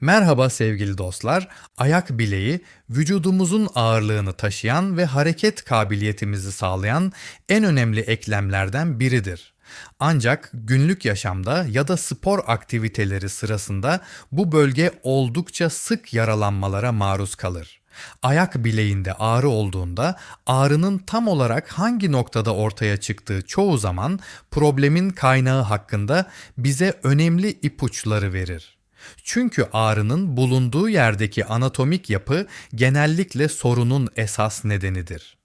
Merhaba sevgili dostlar. Ayak bileği vücudumuzun ağırlığını taşıyan ve hareket kabiliyetimizi sağlayan en önemli eklemlerden biridir. Ancak günlük yaşamda ya da spor aktiviteleri sırasında bu bölge oldukça sık yaralanmalara maruz kalır. Ayak bileğinde ağrı olduğunda ağrının tam olarak hangi noktada ortaya çıktığı çoğu zaman problemin kaynağı hakkında bize önemli ipuçları verir. Çünkü ağrının bulunduğu yerdeki anatomik yapı genellikle sorunun esas nedenidir.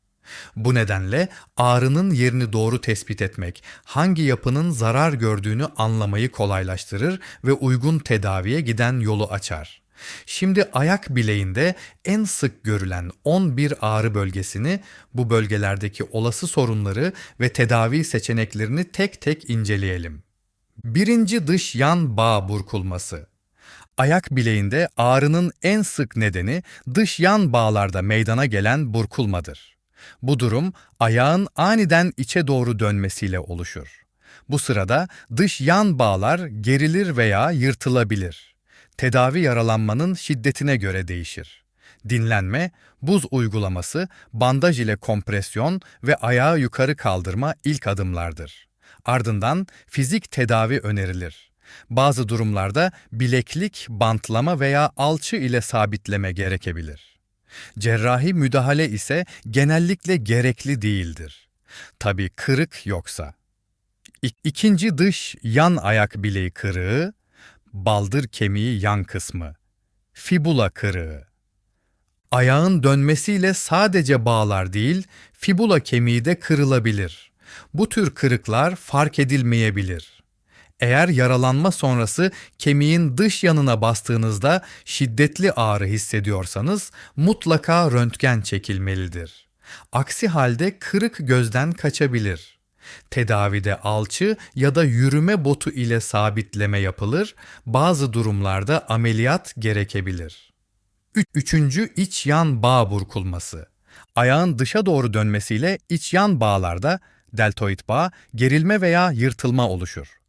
Bu nedenle ağrının yerini doğru tespit etmek, hangi yapının zarar gördüğünü anlamayı kolaylaştırır ve uygun tedaviye giden yolu açar. Şimdi ayak bileğinde en sık görülen 11 ağrı bölgesini, bu bölgelerdeki olası sorunları ve tedavi seçeneklerini tek tek inceleyelim. Birinci dış yan bağ burkulması. Ayak bileğinde ağrının en sık nedeni dış yan bağlarda meydana gelen burkulmadır. Bu durum ayağın aniden içe doğru dönmesiyle oluşur. Bu sırada dış yan bağlar gerilir veya yırtılabilir. Tedavi yaralanmanın şiddetine göre değişir. Dinlenme, buz uygulaması, bandaj ile kompresyon ve ayağı yukarı kaldırma ilk adımlardır. Ardından fizik tedavi önerilir. Bazı durumlarda bileklik, bantlama veya alçı ile sabitleme gerekebilir. Cerrahi müdahale ise genellikle gerekli değildir. Tabi kırık yoksa. İkinci dış yan ayak bileği kırığı, baldır kemiği yan kısmı, fibula kırığı. Ayağın dönmesiyle sadece bağlar değil, fibula kemiği de kırılabilir. Bu tür kırıklar fark edilmeyebilir. Eğer yaralanma sonrası kemiğin dış yanına bastığınızda şiddetli ağrı hissediyorsanız mutlaka röntgen çekilmelidir. Aksi halde kırık gözden kaçabilir. Tedavide alçı ya da yürüme botu ile sabitleme yapılır, bazı durumlarda ameliyat gerekebilir. Üç- Üçüncü iç yan bağ burkulması. Ayağın dışa doğru dönmesiyle iç yan bağlarda deltoid bağ, gerilme veya yırtılma oluşur.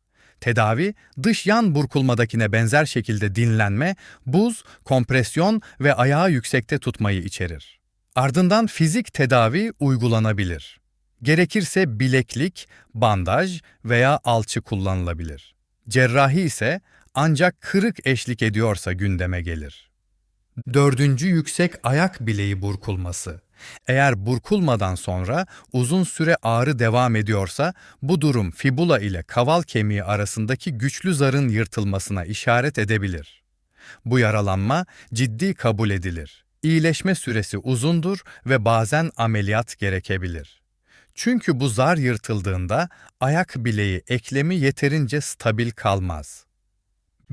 Tedavi, dış yan burkulmadakine benzer şekilde dinlenme, buz, kompresyon ve ayağı yüksekte tutmayı içerir. Ardından fizik tedavi uygulanabilir. Gerekirse bileklik, bandaj veya alçı kullanılabilir. Cerrahi ise ancak kırık eşlik ediyorsa gündeme gelir. Dördüncü yüksek ayak bileği burkulması. Eğer burkulmadan sonra uzun süre ağrı devam ediyorsa bu durum fibula ile kaval kemiği arasındaki güçlü zarın yırtılmasına işaret edebilir. Bu yaralanma ciddi kabul edilir. İyileşme süresi uzundur ve bazen ameliyat gerekebilir. Çünkü bu zar yırtıldığında ayak bileği eklemi yeterince stabil kalmaz.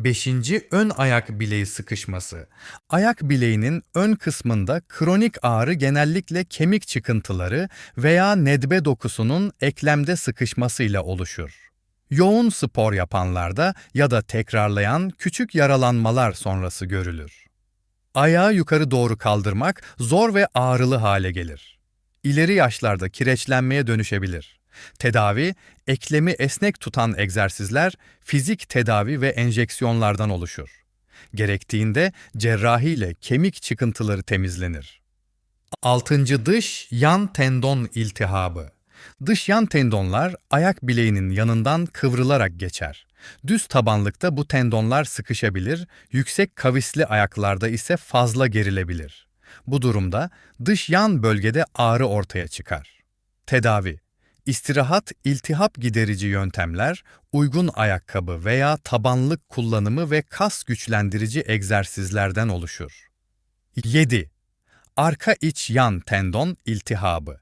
Beşinci ön ayak bileği sıkışması. Ayak bileğinin ön kısmında kronik ağrı genellikle kemik çıkıntıları veya nedbe dokusunun eklemde sıkışmasıyla oluşur. Yoğun spor yapanlarda ya da tekrarlayan küçük yaralanmalar sonrası görülür. Ayağı yukarı doğru kaldırmak zor ve ağrılı hale gelir. İleri yaşlarda kireçlenmeye dönüşebilir. Tedavi, eklemi esnek tutan egzersizler, fizik tedavi ve enjeksiyonlardan oluşur. Gerektiğinde cerrahi ile kemik çıkıntıları temizlenir. Altıncı dış yan tendon iltihabı. Dış yan tendonlar ayak bileğinin yanından kıvrılarak geçer. Düz tabanlıkta bu tendonlar sıkışabilir, yüksek kavisli ayaklarda ise fazla gerilebilir. Bu durumda dış yan bölgede ağrı ortaya çıkar. Tedavi İstirahat, iltihap giderici yöntemler, uygun ayakkabı veya tabanlık kullanımı ve kas güçlendirici egzersizlerden oluşur. 7. Arka iç yan tendon iltihabı.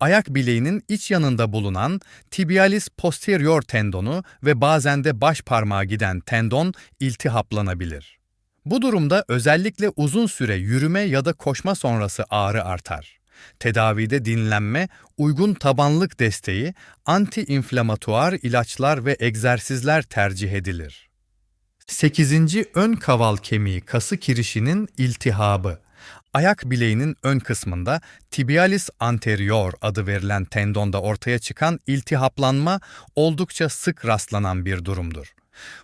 Ayak bileğinin iç yanında bulunan tibialis posterior tendonu ve bazen de baş parmağa giden tendon iltihaplanabilir. Bu durumda özellikle uzun süre yürüme ya da koşma sonrası ağrı artar. Tedavide dinlenme, uygun tabanlık desteği, anti-inflamatuar ilaçlar ve egzersizler tercih edilir. 8. Ön kaval kemiği kası kirişinin iltihabı. Ayak bileğinin ön kısmında tibialis anterior adı verilen tendonda ortaya çıkan iltihaplanma oldukça sık rastlanan bir durumdur.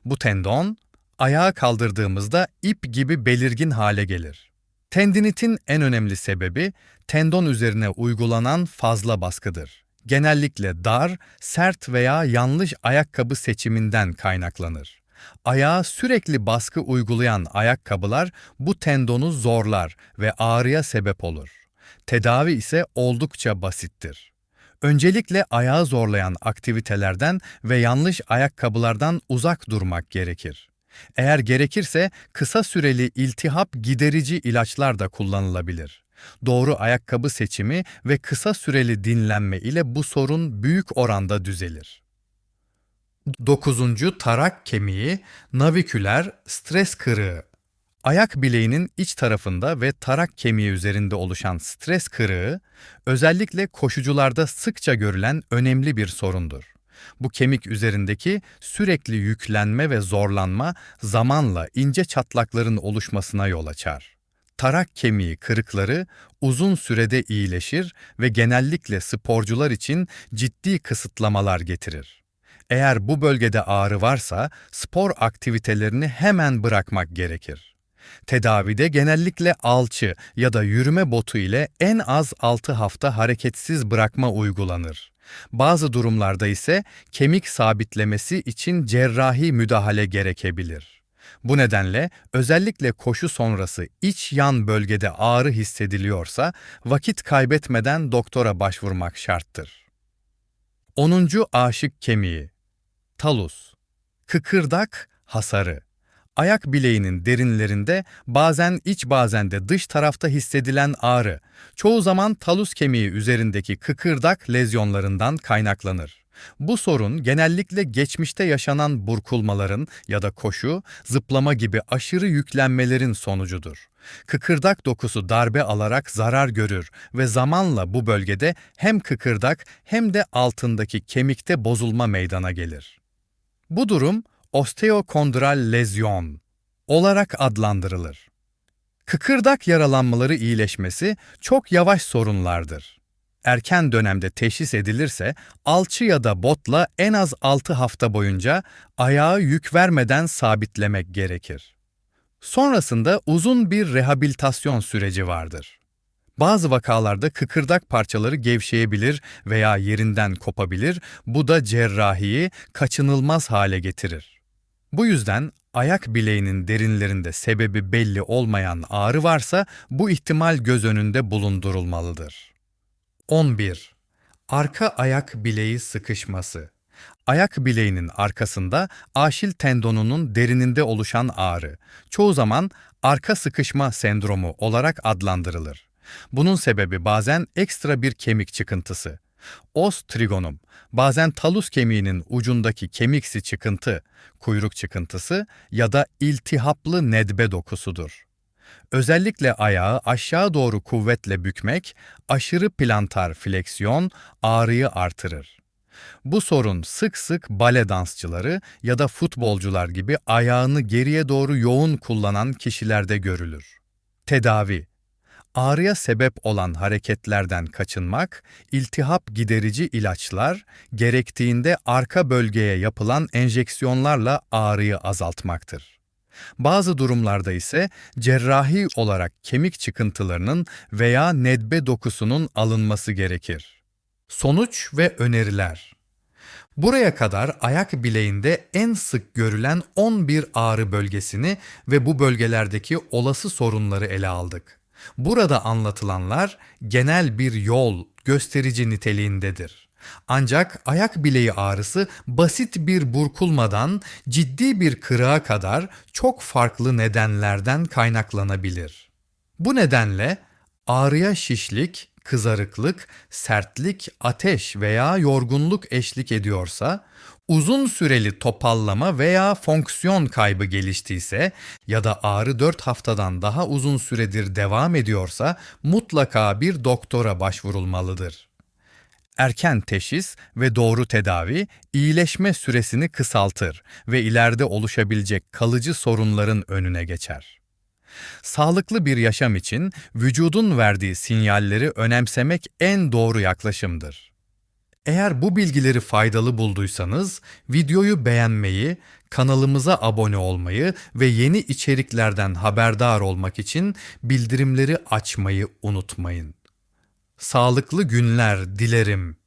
Bu tendon ayağa kaldırdığımızda ip gibi belirgin hale gelir. Tendinitin en önemli sebebi tendon üzerine uygulanan fazla baskıdır. Genellikle dar, sert veya yanlış ayakkabı seçiminden kaynaklanır. Ayağa sürekli baskı uygulayan ayakkabılar bu tendonu zorlar ve ağrıya sebep olur. Tedavi ise oldukça basittir. Öncelikle ayağı zorlayan aktivitelerden ve yanlış ayakkabılardan uzak durmak gerekir. Eğer gerekirse kısa süreli iltihap giderici ilaçlar da kullanılabilir. Doğru ayakkabı seçimi ve kısa süreli dinlenme ile bu sorun büyük oranda düzelir. Dokuzuncu tarak kemiği, naviküler stres kırığı. Ayak bileğinin iç tarafında ve tarak kemiği üzerinde oluşan stres kırığı, özellikle koşucularda sıkça görülen önemli bir sorundur. Bu kemik üzerindeki sürekli yüklenme ve zorlanma zamanla ince çatlakların oluşmasına yol açar. Tarak kemiği kırıkları uzun sürede iyileşir ve genellikle sporcular için ciddi kısıtlamalar getirir. Eğer bu bölgede ağrı varsa spor aktivitelerini hemen bırakmak gerekir. Tedavide genellikle alçı ya da yürüme botu ile en az 6 hafta hareketsiz bırakma uygulanır. Bazı durumlarda ise kemik sabitlemesi için cerrahi müdahale gerekebilir. Bu nedenle özellikle koşu sonrası iç yan bölgede ağrı hissediliyorsa vakit kaybetmeden doktora başvurmak şarttır. 10. Aşık kemiği Talus Kıkırdak hasarı Ayak bileğinin derinlerinde bazen iç bazen de dış tarafta hissedilen ağrı, çoğu zaman talus kemiği üzerindeki kıkırdak lezyonlarından kaynaklanır. Bu sorun genellikle geçmişte yaşanan burkulmaların ya da koşu, zıplama gibi aşırı yüklenmelerin sonucudur. Kıkırdak dokusu darbe alarak zarar görür ve zamanla bu bölgede hem kıkırdak hem de altındaki kemikte bozulma meydana gelir. Bu durum osteokondral lezyon olarak adlandırılır. Kıkırdak yaralanmaları iyileşmesi çok yavaş sorunlardır. Erken dönemde teşhis edilirse alçı ya da botla en az 6 hafta boyunca ayağı yük vermeden sabitlemek gerekir. Sonrasında uzun bir rehabilitasyon süreci vardır. Bazı vakalarda kıkırdak parçaları gevşeyebilir veya yerinden kopabilir, bu da cerrahiyi kaçınılmaz hale getirir. Bu yüzden ayak bileğinin derinlerinde sebebi belli olmayan ağrı varsa bu ihtimal göz önünde bulundurulmalıdır. 11. Arka ayak bileği sıkışması. Ayak bileğinin arkasında aşil tendonunun derininde oluşan ağrı, çoğu zaman arka sıkışma sendromu olarak adlandırılır. Bunun sebebi bazen ekstra bir kemik çıkıntısı. Os trigonum, bazen talus kemiğinin ucundaki kemiksi çıkıntı, kuyruk çıkıntısı ya da iltihaplı nedbe dokusudur. Özellikle ayağı aşağı doğru kuvvetle bükmek, aşırı plantar fleksiyon ağrıyı artırır. Bu sorun sık sık bale dansçıları ya da futbolcular gibi ayağını geriye doğru yoğun kullanan kişilerde görülür. Tedavi Ağrıya sebep olan hareketlerden kaçınmak, iltihap giderici ilaçlar, gerektiğinde arka bölgeye yapılan enjeksiyonlarla ağrıyı azaltmaktır. Bazı durumlarda ise cerrahi olarak kemik çıkıntılarının veya nedbe dokusunun alınması gerekir. Sonuç ve öneriler Buraya kadar ayak bileğinde en sık görülen 11 ağrı bölgesini ve bu bölgelerdeki olası sorunları ele aldık. Burada anlatılanlar genel bir yol gösterici niteliğindedir. Ancak ayak bileği ağrısı basit bir burkulmadan ciddi bir kırığa kadar çok farklı nedenlerden kaynaklanabilir. Bu nedenle ağrıya şişlik, kızarıklık, sertlik, ateş veya yorgunluk eşlik ediyorsa, uzun süreli topallama veya fonksiyon kaybı geliştiyse ya da ağrı 4 haftadan daha uzun süredir devam ediyorsa mutlaka bir doktora başvurulmalıdır. Erken teşhis ve doğru tedavi iyileşme süresini kısaltır ve ileride oluşabilecek kalıcı sorunların önüne geçer. Sağlıklı bir yaşam için vücudun verdiği sinyalleri önemsemek en doğru yaklaşımdır. Eğer bu bilgileri faydalı bulduysanız videoyu beğenmeyi, kanalımıza abone olmayı ve yeni içeriklerden haberdar olmak için bildirimleri açmayı unutmayın. Sağlıklı günler dilerim.